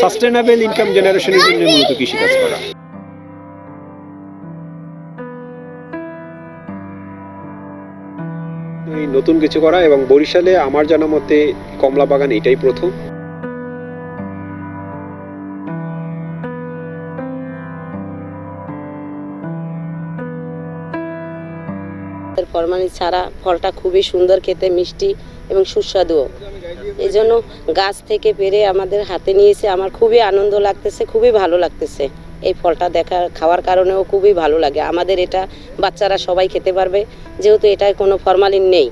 Sustainable income জেনারেশনের জন্য মূলত কৃষিকাজ করা। নতুন কিছু করা এবং বরিশালে আমার জানা মতে কমলা বাগান এটাই প্রথম। এর ফরমালিন ছাড়া ফলটা খুবই সুন্দর, খেতে মিষ্টি। এবং সুস্বাদুও এই জন্য গাছ থেকে পেরে আমাদের হাতে নিয়েছে। আমার খুবই আনন্দ লাগতেছে, খুবই ভালো লাগতেছে। এই ফলটা দেখার, খাওয়ার কারণেও খুবই ভালো লাগে। আমাদের এটা বাচ্চারা সবাই খেতে পারবে, যেহেতু এটায় কোনো ফরমালিন নেই।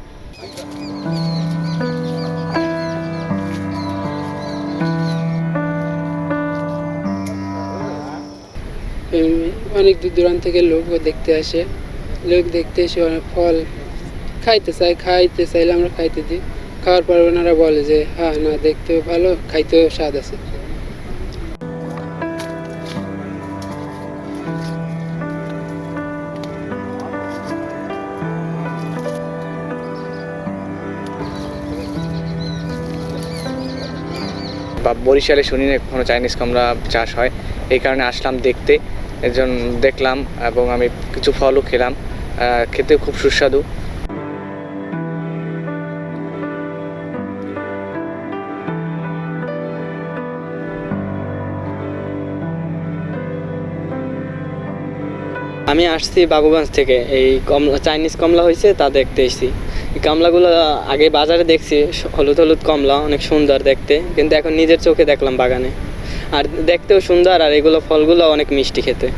অনেক দূর দূরান্ত থেকে লোকও দেখতে আসে। লোক দেখতে এসে অনেক ফল খাইতে চাই খাইতে চাইলে আমরা খাইতে দিই। খাওয়ার পর ওনারা বলে যে হ্যাঁ না দেখতেও ভালো, খাইতেও স্বাদ আছে। বা বরিশালে শুনি না কোনো চাইনিজ কমলা চাষ হয়। এই কারণে আসলাম দেখতে। একজন দেখলাম এবং আমি কিছু ফলও খেলাম। খেতে খুব সুস্বাদু। আমি আসছি বাবুগঞ্জ থেকে। এই কমলা চাইনিজ কমলা হয়েছে তা দেখতে এসেছি। এই কমলাগুলো আগে বাজারে দেখছি হলুদ হলুদ কমলা, অনেক সুন্দর দেখতে। কিন্তু এখন নিজের চোখে দেখলাম বাগানে। আর দেখতেও সুন্দর, আর এগুলো ফলগুলো অনেক মিষ্টি খেতে।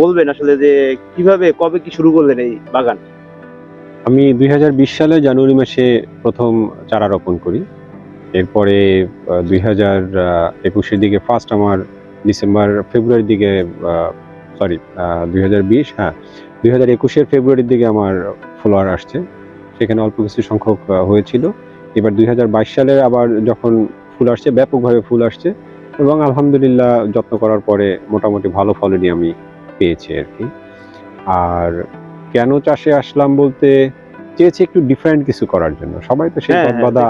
বলবেন আসলে যে কীভাবে, কবে কি শুরু করলেন এই বাগান? আমি দুই সালে জানুয়ারি মাসে প্রথম চারা রোপণ করি। এরপরে দুই হাজার একুশের দিকে ফার্স্ট আমার ডিসেম্বর, ফেব্রুয়ারির দিকে সরি দুই হাজার বিশ হ্যাঁ দুই হাজার একুশের ফেব্রুয়ারির দিকে আমার ফলোয়ার আসছে। সেখানে অল্প কিছু সংখ্যক হয়েছিল। এবার দুই হাজার বাইশ সালে আবার যখন ফুল আসছে, ব্যাপকভাবে ফুল আসছে। এবং আলহামদুলিল্লাহ যত্ন করার পরে মোটামুটি ভালো ফলনই আমি পেয়েছি আর কি। আর কেন চাষে আসলাম বলতে চেয়েছি একটু ডিফারেন্ট কিছু করার জন্য। সবাই তো সেই হ্যাঁ, হ্যাঁ, গদবাদা।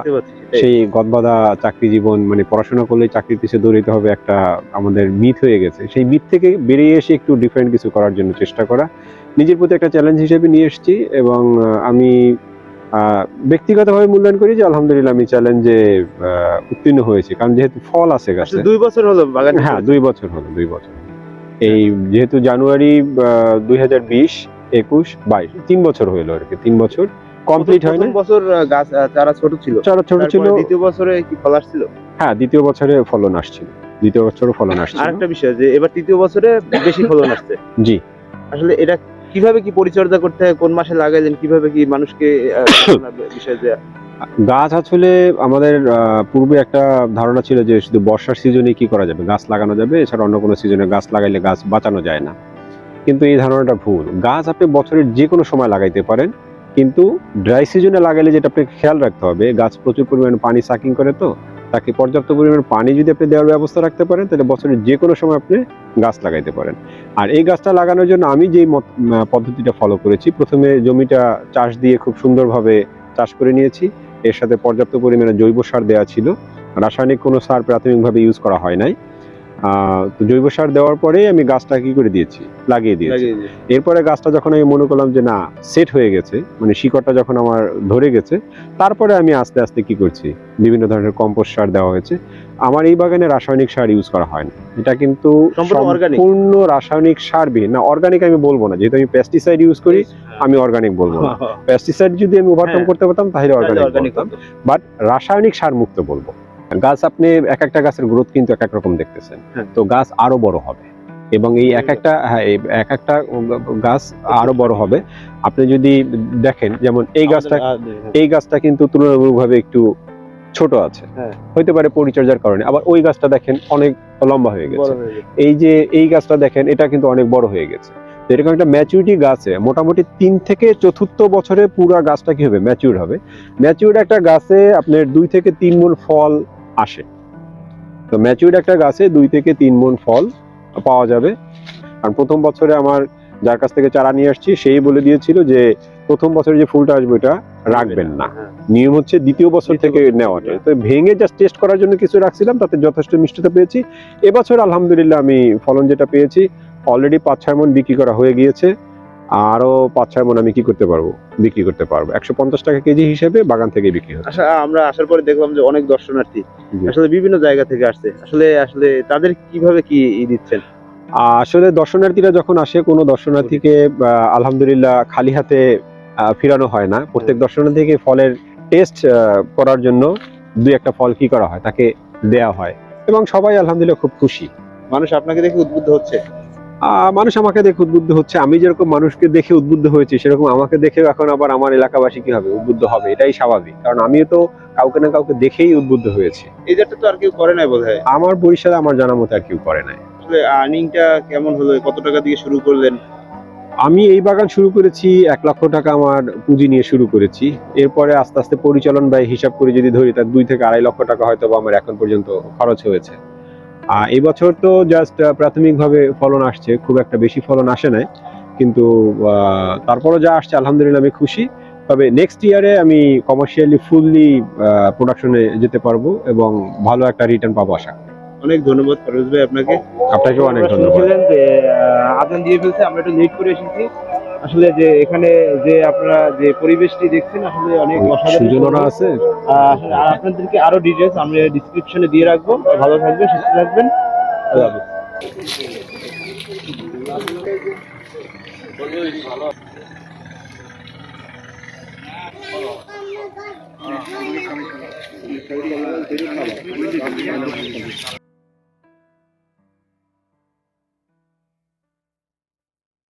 সেই গদবাদা চাকরি জীবন মানে পড়াশোনা করলে চাকরির পিছিয়ে দৌড়িতে হবে একটা আমাদের মিথ হয়ে গেছে। সেই মিথ থেকে বেরিয়ে এসে একটু ডিফারেন্ট কিছু করার জন্য চেষ্টা করা। নিজের প্রতি একটা চ্যালেঞ্জ হিসেবে নিয়ে এসেছি এবং আমি আহ, ব্যক্তিগতভাবে মূল্যায়ন করি যে আলহামদুলিল্লাহ আমি চ্যালেঞ্জে উত্তীর্ণ হয়েছি। কারণ যেহেতু ফল আছে গাছে। দুই বছর হলো বাগান হ্যাঁ দুই বছর হলো দুই বছর এই যেহেতু জানুয়ারি দুই হাজার বিশ একুশ বাইশ তিন বছর হইল আর কি তিন বছর কমপ্লিট হয় না? বছর গাছ চারা ছোট ছিল। চারা ছোট ছিল। দ্বিতীয় বছরে কি ফল আসছিল? হ্যাঁ দ্বিতীয় বছরে ফলন আসছিল। দ্বিতীয় বছরও ফলন আসছিল। আরেকটা বিষয় যে এবার তৃতীয় বছরে বেশি ফলন আসছে। জি। আসলে এটা কীভাবে কি পরিচর্যা করতে হয় কোন মাসে লাগাইলেন কীভাবে কি মানুষকে বিষয় যে গাছ আসলে আমাদের পূর্বে একটা ধারণা ছিল যে শুধু বর্ষার সিজনে কি করা যাবে? গাছ লাগানো যাবে, এছাড়া অন্য কোনো সিজনে গাছ লাগাইলে গাছ বাঁচানো যায় না। কিন্তু এই ধারণাটা ভুল। গাছ আপনি বছরের যে কোনো সময় লাগাইতে পারেন, কিন্তু ড্রাই সিজনে লাগাইলে যেটা আপনাকে খেয়াল রাখতে হবে, গাছ প্রচুর পরিমাণে পানি সাকিং করে তো, তাকে পর্যাপ্ত পরিমাণ পানি যদি আপনি দেওয়ার ব্যবস্থা রাখতে পারেন, তাহলে বছরের যে কোনো সময় আপনি গাছ লাগাইতে পারেন। আর এই গাছটা লাগানোর জন্য আমি যেই পদ্ধতিটা ফলো করেছি, প্রথমে জমিটা চাষ দিয়ে খুব সুন্দরভাবে চাষ করে নিয়েছি। এর সাথে পর্যাপ্ত পরিমাণে জৈব সার দেওয়া ছিল। রাসায়নিক কোনো সার প্রাথমিকভাবে ইউজ করা হয় নাই। তো জৈব সার দেওয়ার পরেই আমি গাছটা কি করে দিয়েছি? লাগিয়ে দিয়েছি। দিয়ে? এরপরে গাছটা যখন আমি মনে করলাম যে না সেট হয়ে গেছে মানে শিকড়টা যখন আমার ধরে গেছে তারপরে আমি আস্তে আস্তে কি করছি? বিভিন্ন ধরনের কম্পোস্ট সার দেওয়া হয়েছে। আমার এই বাগানে রাসায়নিক সার ইউজ করা হয় না এটা কিন্তু সম্পূর্ণ রাসায়নিক সারবিহীন। না অর্গানিক আমি বলব না। যেহেতু আমি পেস্টিসাইড ইউজ করি আমি অর্গানিক বলব না। পেস্টিসাইড যদি আমি ওভারকাম হ্যাঁ। করতে পারতাম তাহলে অর্গানিক বাট রাসায়নিক সার মুক্ত বলব। গাছ আপনি এক একটা গাছের গ্রোথ কিন্তু এক এক রকম দেখতেছেন। হ্যাঁ। তো গাছ আরও বড় হবে এবং এই এক একটা হ্যাঁ এক একটা গাছ আরও বড় হবে। আপনি যদি দেখেন যেমন এই গাছটা এই গাছটা কিন্তু তুলনামূলকভাবে একটু ছোট আছে। হ্যাঁ। হইতে পারে পরিচর্যার কারণে। আবার ওই গাছটা দেখেন অনেক লম্বা হয়ে গেছে। এই যে এই গাছটা দেখেন এটা কিন্তু অনেক বড় হয়ে গেছে। তো এরকম একটা ম্যাচুরিটি গাছে মোটামুটি তিন থেকে চতুর্থ বছরে পুরা গাছটা কি হবে? ম্যাচিউর হবে। ম্যাচিউর একটা গাছে আপনার দুই থেকে তিন মূল ফল আসে। তো ম্যাচিউর্ড একটা গাছে দুই থেকে তিন মন ফল পাওয়া যাবে। আর প্রথম বছরে আমার যার কাছ থেকে চারা নিয়ে আসছি সেই বলে দিয়েছিল যে প্রথম বছরে যে ফুলটা আসবে এটা রাখবেন না। হ্যাঁ। নিয়ম হচ্ছে দ্বিতীয় বছর থেকে নেওয়াটা। তো ভেঙে জাস্ট টেস্ট করার জন্য কিছু রাখছিলাম তাতে যথেষ্ট মিষ্টিটা পেয়েছি। এবছর আলহামদুলিল্লাহ আমি ফলন যেটা পেয়েছি অলরেডি পাঁচ ছয় মন বিক্রি করা হয়ে গিয়েছে। আরও পাঁচ ছয় মন আমি কি করতে পারব? বিক্রি করতে পারব। একশো পঞ্চাশ টাকা কেজি হিসেবে বাগান থেকে বিক্রি হচ্ছে। আচ্ছা আমরা আসার পরে দেখলাম যে অনেক দর্শনার্থী আসলে বিভিন্ন জায়গা থেকে আসছে। আসলে আসলে তাদের কীভাবে কি দিচ্ছেন? আসলে দর্শনার্থীরা যখন আসে কোনো দর্শনার্থীকে আলহামদুলিল্লাহ খালি হাতে ফিরানো হয় না। প্রত্যেক দর্শনার্থীকে ফলের টেস্ট করার জন্য দুই একটা ফল কি করা হয় তাকে দেয়া হয়। এবং সবাই আলহামদুলিল্লাহ খুব খুশি। মানুষ আপনাকে দেখে উদ্বুদ্ধ হচ্ছে। মানুষ আমাকে দেখে উদ্বুদ্ধ হচ্ছে। আমি যেরকম মানুষকে দেখে উদ্বুদ্ধ হয়েছি সেরকম আমাকে দেখেও এখন আবার আমার এলাকাবাসী কি হবে? উদ্বুদ্ধ হবে এটাই স্বাভাবিক। কারণ আমিও তো কাউকে না কাউকে দেখেই উদ্বুদ্ধ হয়েছে। জাতটা তো আর কেউ করে নাই বোধ আমার বরিশালে আমার জানা মতো আর কেউ করে নাই। আর্নিংটা কেমন হলো? কত টাকা দিয়ে শুরু করলেন? আমি এই বাগান শুরু করেছি এক লক্ষ টাকা আমার পুঁজি নিয়ে শুরু করেছি। এরপরে আস্তে আস্তে পরিচালন ব্যয় হিসাব করে যদি ধরি তার দুই থেকে আড়াই লক্ষ টাকা হয়তো আমার এখন পর্যন্ত খরচ হয়েছে। আর এই বছর তো জাস্ট প্রাথমিকভাবে ফলন আসছে খুব একটা বেশি ফলন আসে নাই কিন্তু তারপরও যা আসছে আলহামদুলিল্লাহ আমি খুশি। তবে নেক্সট ইয়ারে আমি কমার্শিয়ালি ফুললি প্রোডাকশনে যেতে পারব এবং ভালো একটা রিটার্ন পাবো আশা অনেক ধন্যবাদ ফরোজ ভাই আপনাকে। আপনাকেও অনেক ধন্যবাদ। আহ, দিয়ে ফেলছে আমরা একটু লেট করে এসেছি। আসলে যে এখানে যে আপনারা যে পরিবেশটি দেখছেন আসলে অনেক অসাধারণ আছে। আসলে আর আপনাদেরকে আরও ডিটেলস আমরা ডিসক্রিপশনে দিয়ে রাখব। ভালো থাকবেন সুস্থ থাকবেন। আল্লাহ হাফেজ।